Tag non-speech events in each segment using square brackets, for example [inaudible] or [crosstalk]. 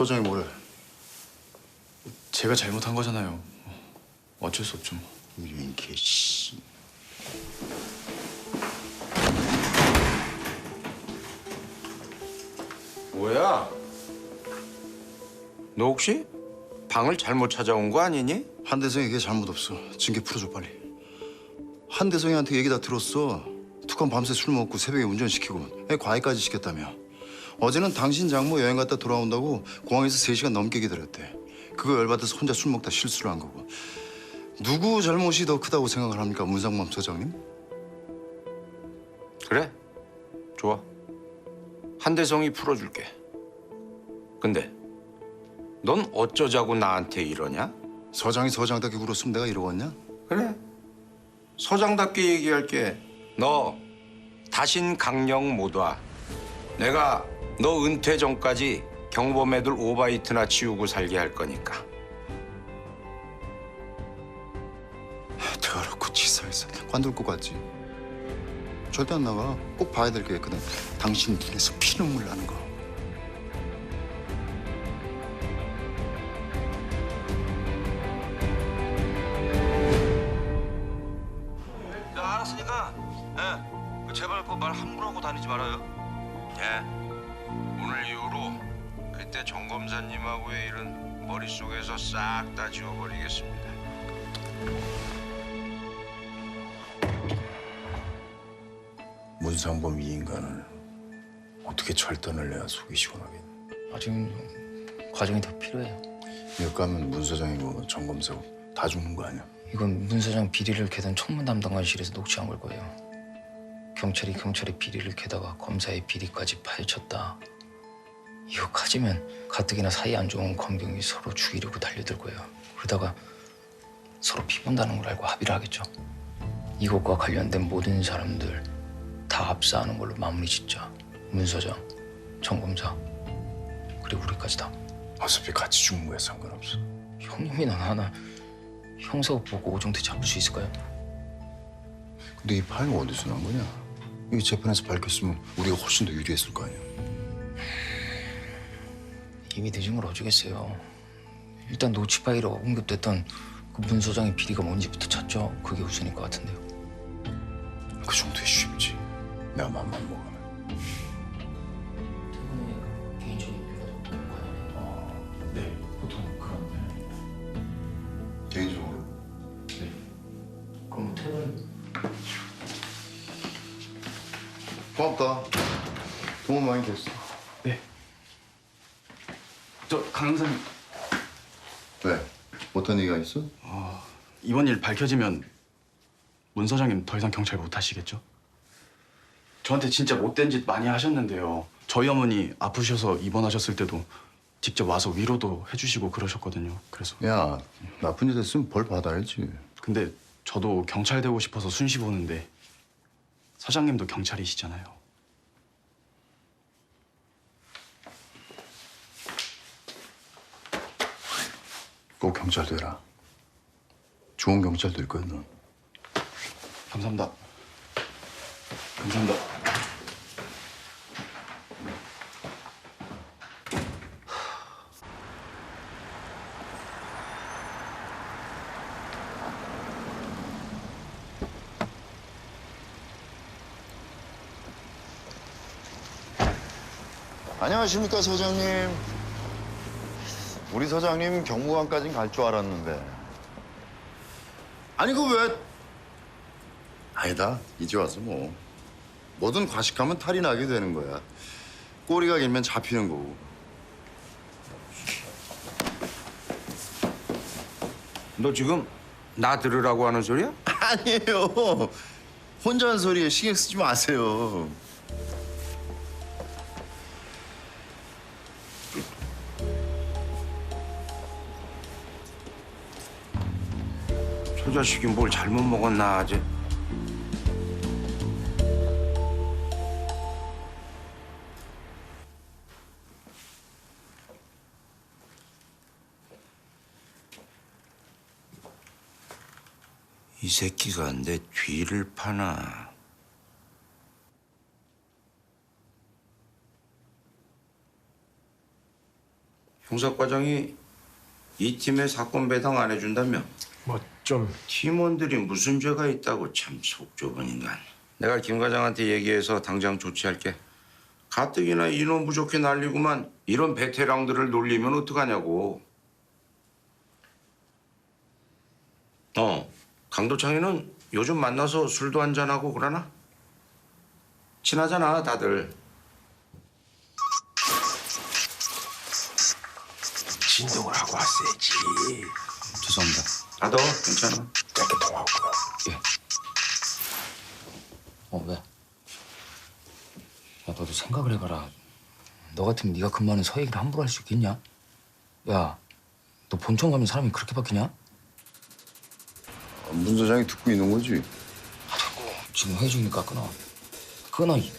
소장이 뭐래? 제가 잘못한 거잖아요. 어쩔 수 없죠. 뭐. 이런 개씨. 뭐야? 너 혹시 방을 잘못 찾아온 거 아니니? 한대성이 이게 잘못 없어. 징계 풀어줘 빨리. 한대성이한테 얘기 다 들었어. 툭한 밤새 술 먹고 새벽에 운전시키고 애 과외까지 시켰다며. 어제는 당신 장모 여행 갔다 돌아온다고 공항에서 세시간 넘게 기다렸대. 그거 열받아서 혼자 술 먹다 실수를 한 거고. 누구 잘못이 더 크다고 생각을 합니까, 문상범 소장님? 그래? 좋아. 한대성이 풀어줄게. 근데 넌 어쩌자고 나한테 이러냐? 서장이 서장답게 굴었으면 내가 이러겠냐? 그래. 서장답게 얘기할게. 너 다신 강령 못 와. 내가 너 은퇴 전까지 경범 애들 오바이트나 치우고 살게 할 거니까. 더럽고 치사해서 관둘 것 같지. 절대 안 나가. 꼭 봐야 될 게 있거든. 당신 눈에서 피눈물 나는 거. 네, 알았으니까 예, 그 제발 그 말 함부로 하고 다니지 말아요. 예. 검사님하고의 일은 머릿속에서 싹 다 지워버리겠습니다. 문상범 이 인간을 어떻게 절단을 내야 속이 시원하겠니? 아직은 과정이 더 필요해요. 여기 가면 문 소장이고 정 검사고 다 죽는 거 아니야? 이건 문 사장 비리를 캐던 청문 담당관실에서 녹취한 걸 거예요. 경찰이 경찰의 비리를 캐다가 검사의 비리까지 파헤쳤다. 이거 가지면 가뜩이나 사이 안 좋은 검경이 서로 죽이려고 달려들 거예요. 그러다가 서로 피본다는 걸 알고 합의를 하겠죠. 이것과 관련된 모든 사람들 다 압사하는 걸로 마무리 짓자. 문 서장, 정 검사, 그리고 우리까지 다. 어차피 같이 죽는 거야 상관없어. 형님이나 나나 형사 보고 오정태 잡을 수 있을까요? 근데 이 파일 어디서 난 거냐? 이게 재판에서 밝혔으면 우리가 훨씬 더 유리했을 거 아니야? 이미 늦은 걸 어쩌겠어요. 일단 노치 파일에 언급됐던 그 문 소장의 비리가 뭔지부터 찾죠. 그게 우선일 것 같은데요. 그 정도에 쉽지. 내가 맘만 먹으면. 네, 보통 그런. 개인적으로 그럼 퇴근 고맙다. 도움 많이 됐어. 강사님 왜? 못한 얘기가 있어? 이번 일 밝혀지면 문 서장님 더 이상 경찰 못 하시겠죠? 저한테 진짜 못된 짓 많이 하셨는데요. 저희 어머니 아프셔서 입원하셨을 때도 직접 와서 위로도 해주시고 그러셨거든요. 그래서 야, 나쁜 짓 했으면 벌 받아야지. 근데 저도 경찰 되고 싶어서 순시 보는데 서장님도 경찰이시잖아요. 꼭 경찰 되라. 좋은 경찰 될 거야, 넌. 감사합니다. 감사합니다. 안녕하십니까, 서장님. 우리 서장님 경무관까진 갈 줄 알았는데. 아니, 그 왜? 아니다. 이제 와서 뭐. 뭐든 과식하면 탈이 나게 되는 거야. 꼬리가 길면 잡히는 거고. 너 지금 나 들으라고 하는 소리야? [laughs] 아니에요. 혼자 하는 소리에 신경 쓰지 마세요. 저 자식이 뭘 잘못 먹었나 아직. 이 새끼가 내 뒤를 파나. 형사과장이 이 팀에 사건 배당 안 해준다며? 뭐 좀 팀원들이 무슨 죄가 있다고 참 속 좁은 인간. 내가 김 과장한테 얘기해서 당장 조치할게. 가뜩이나 인원 부족해 난리구만 이런 베테랑들을 놀리면 어떡하냐고. 어, 강도창이는 요즘 만나서 술도 한잔하고 그러나? 친하잖아 다들. 진동을 하고 왔어야지. 죄송합니다. 나도 괜찮아. 짧게 통화하고. 어 왜? 야 너도 생각을 해봐라. 너 같으면 네가 근무하는 서얘기를 함부로 할 수 있겠냐? 야, 너 본청 가면 사람이 그렇게 바뀌냐? 문 서장이 듣고 있는 거지. 아, 자꾸 지금 회의 중이니까 끊어. 끊어. 이.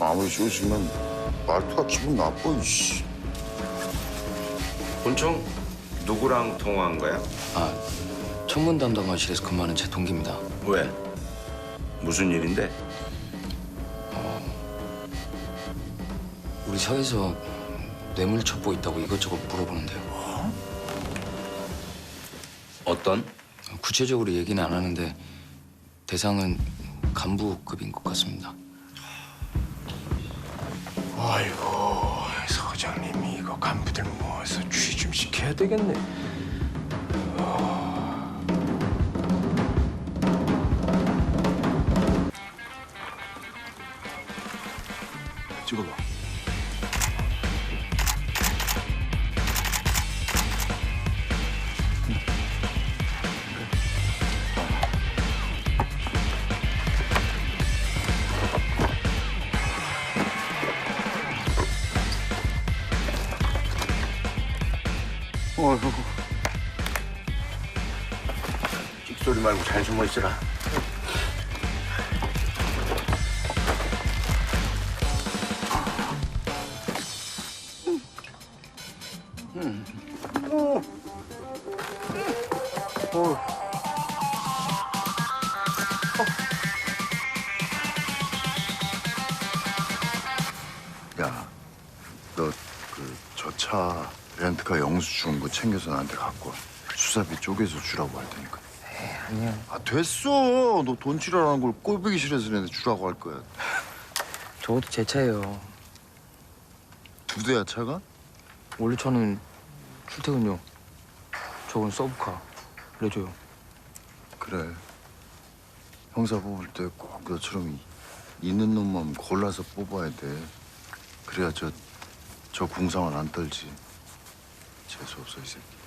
아무리 쇼지만 말투가 기분 나빠. 이씨. 본청 누구랑 통화한 거야? 아, 청문 담당관실에서 근무하는 제 동기입니다. 왜? 무슨 일인데? 우리 사에서 뇌물 첩보 있다고 이것저것 물어보는데요. 어떤? 구체적으로 얘기는 안 하는데 대상은 간부급인 것 같습니다. 시켜야 되겠네. [laughs] 어휴. 찍소리 말고 잘 숨어 있으라. 야, 너 그 저 차 렌트카 영수증 뭐 챙겨서 나한테 갖고 와. 수사비 쪼개서 주라고 할 테니까. 아니야. 아 됐어. 너 돈 치라는 걸 꼴보기 싫어서 내가 주라고 할 거야. 저것도 제 차예요. 두 대야 차가? 원래 차는 출퇴근용. 저건 서브카. 레저요. 그래. 형사 뽑을 때 꼭 너처럼 이- 있는 놈만 골라서 뽑아야 돼. 그래야 저, 저 궁상은 안 떨지. 재수 없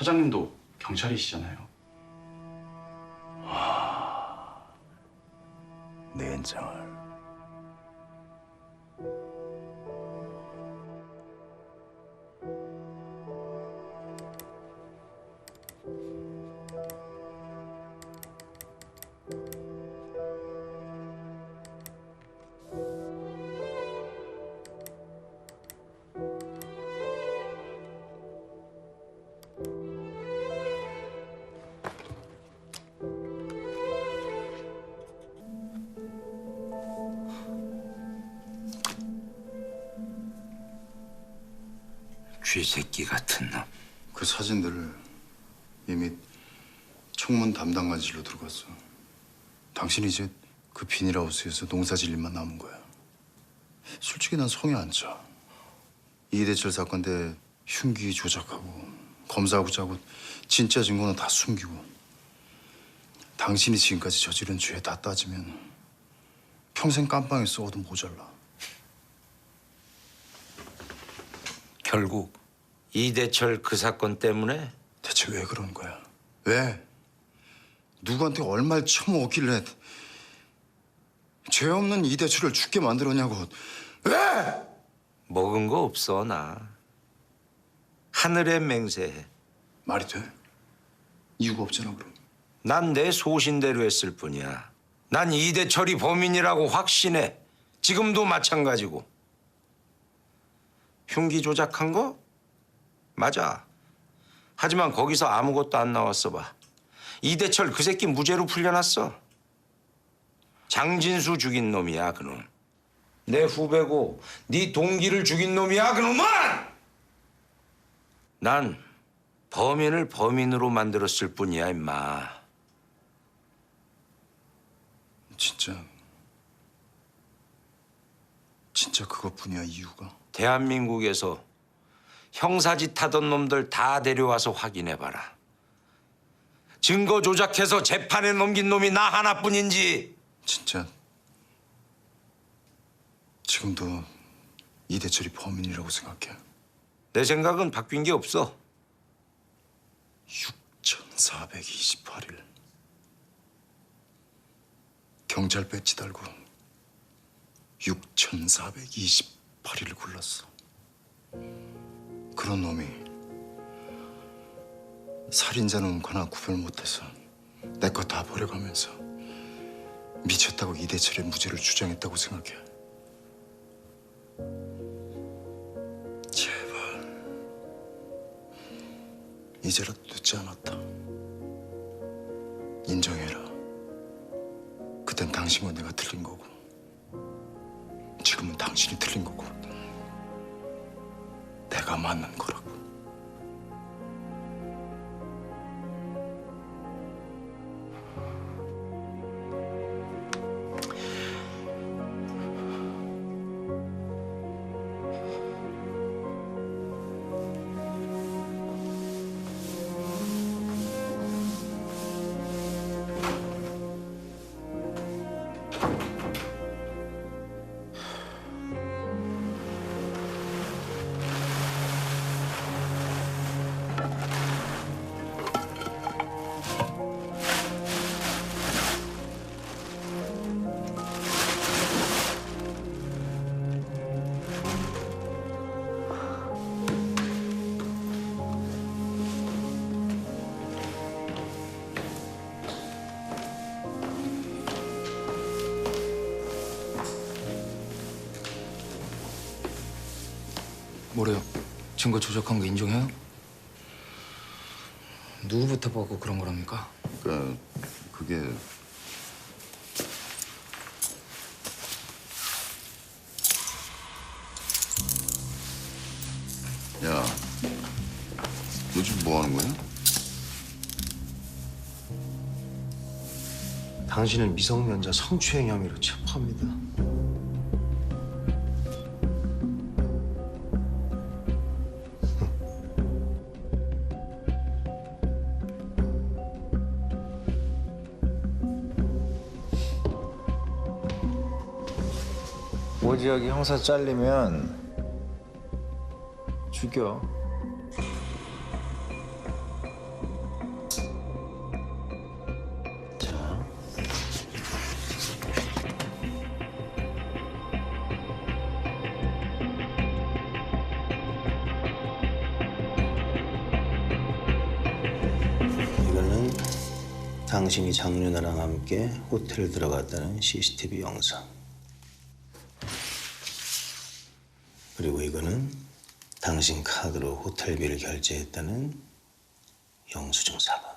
사장님도 경찰이시잖아요. 내 인장을. 쥐새끼 같은 놈. 그 사진들을 이미 청문 담당관실로 들어갔어. 당신이 이제 그 비닐하우스에서 농사 질 일만 남은 거야. 솔직히 난 성에 안 차. 이대철 사건 때 흉기 조작하고 검사하고 자고 진짜 증거는 다 숨기고 당신이 지금까지 저지른 죄 다 따지면 평생 깜빵에 썩어도 모자라. 결국 이대철 그 사건 때문에 대체 왜 그러는 거야? 왜? 누구한테 얼마를 처먹었길래 죄 없는 이대출을 죽게 만들었냐고. 왜? 먹은 거 없어 나. 하늘에 맹세해. 말이 돼? 이유가 없잖아 그럼. 난 내 소신대로 했을 뿐이야. 난 이대철이 범인이라고 확신해. 지금도 마찬가지고. 흉기 조작한 거? 맞아. 하지만 거기서 아무것도 안 나왔어 봐. 이대철 그 새끼 무죄로 풀려났어. 장진수 죽인 놈이야 그놈. 내 후배고 네 동기를 죽인 놈이야 그놈은! 난 범인을 범인으로 만들었을 뿐이야 임마. 진짜 진짜 그것뿐이야 이유가. 대한민국에서 형사짓 하던 놈들 다 데려와서 확인해봐라. 증거 조작해서 재판에 넘긴 놈이 나 하나뿐인지 진짜 지금도 이대철이 범인이라고 생각해. 내 생각은 바뀐 게 없어. 6,428일 경찰 배지 달고 6,428일을 굴렀어. 그런 놈이 살인자는 거나 구별 못해서 내 거 다 버려가면서 미쳤다고 이대철의 무죄를 주장했다고 생각해. 제발 이제라도 늦지 않았다. 인정해라. 그땐 당신과 내가 틀린 거고 지금은 당신이 틀린 거고 내가 맞는 거라고. 뭐래요? 증거 조작한 거 인정해요? 누구부터 보고 그런 거랍니까? 그러니까 그게 야, 너 지금 뭐 하는 거야? 당신을 미성년자 성추행 혐의로 체포합니다. 지혁이 형사 잘리면 죽여. 자. 이거는 당신이 장윤아랑 함께 호텔 들어갔다는 CCTV 영상. 그리고 이거는 당신 카드로 호텔비를 결제했다는 영수증 사본.